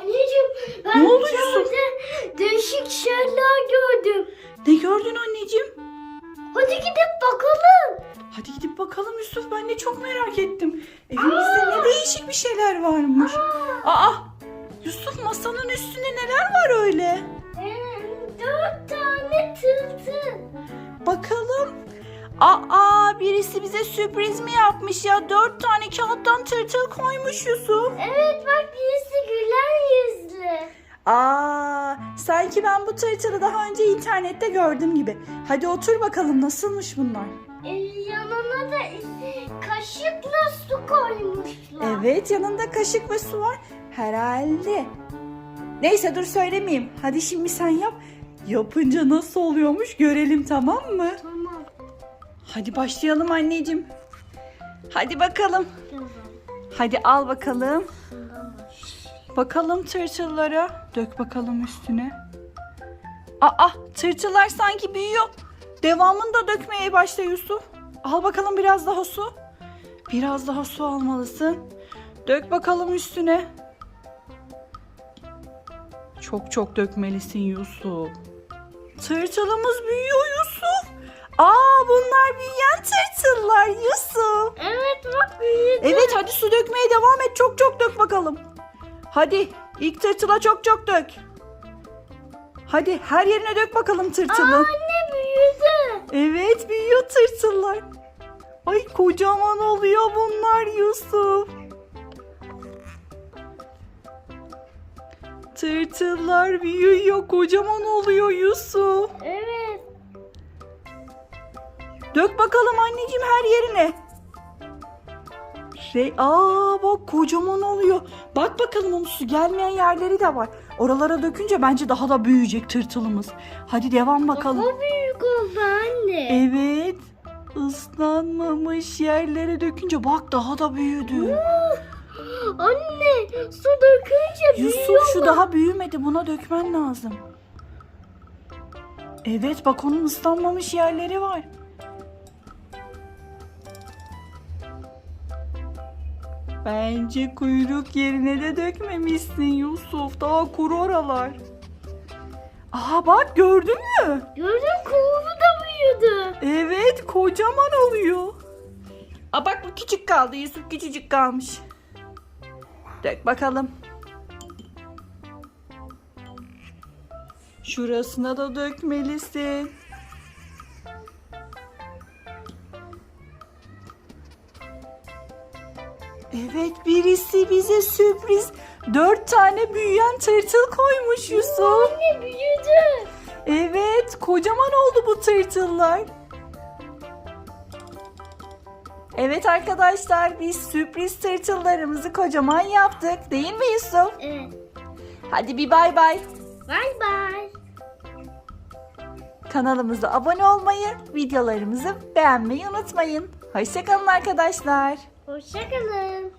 Anneciğim ben Ne oldu Yusuf? değişik şeyler gördüm. Ne gördün anneciğim? Hadi gidip bakalım. Hadi gidip bakalım Yusuf ben de çok merak ettim. Evimizde ne değişik bir şeyler varmış. Aa Yusuf masanın üstünde neler var öyle? Ee, dört tane tıltıl. Bakalım. Aa birisi bize sürpriz mi yapmış ya? Dört tane kağıttan tırtıl koymuş Yusuf. Evet bak birisi güler. Aa sanki ben bu tırtılı daha önce internette gördüm gibi. Hadi otur bakalım nasılmış bunlar? Ee, yanına da kaşıkla su koymuşlar. Evet yanında kaşık ve su var. Herhalde. Neyse dur söylemeyeyim. Hadi şimdi sen yap. Yapınca nasıl oluyormuş görelim tamam mı? Tamam. Hadi başlayalım anneciğim. Hadi bakalım. Tamam. Hadi al bakalım. Bakalım tırtıllara. Dök bakalım üstüne. Aa tırtıllar sanki büyüyor. Devamını da dökmeye başla Yusuf. Al bakalım biraz daha su. Biraz daha su almalısın. Dök bakalım üstüne. Çok çok dökmelisin Yusuf. Tırtılımız büyüyor Yusuf. Aa bunlar büyüyen tırtıllar Yusuf. Evet bak büyüdü. Evet hadi su dökmeye devam et. Çok çok dök bakalım. Hadi ilk tırtıla çok çok dök. Hadi her yerine dök bakalım tırtılın. Anne büyüdü. Evet büyüyor tırtıllar. Ay kocaman oluyor bunlar Yusuf. Tırtıllar büyüyor kocaman oluyor Yusuf. Evet. Dök bakalım anneciğim her yerine. Şey, aa bak kocaman oluyor. Bak bakalım onun su gelmeyen yerleri de var. Oralara dökünce bence daha da büyüyecek tırtılımız. Hadi devam bakalım. Daha büyük oldu anne. Evet. Islanmamış yerlere dökünce bak daha da büyüdü. Anne su dökünce büyüyor. Yusuf şu daha büyümedi. Buna dökmen lazım. Evet bak onun ıslanmamış yerleri var. Bence kuyruk yerine de dökmemişsin Yusuf. Daha kuru oralar. Aha bak gördün mü? Gördün kuyruğu da büyüdü. Evet kocaman oluyor. Aa bak bu küçük kaldı. Yusuf küçücük kalmış. Dök bakalım. Şurasına da dökmelisin. Evet birisi bize sürpriz dört tane büyüyen tırtıl koymuş Yusuf. Anne büyüdü. Evet, kocaman oldu bu tırtıllar. Evet arkadaşlar, biz sürpriz tırtıllarımızı kocaman yaptık. Değil mi Yusuf? Evet. Hadi bir bay bay. Bye bye. Kanalımıza abone olmayı, videolarımızı beğenmeyi unutmayın. Hoşçakalın arkadaşlar. Hoşçakalın.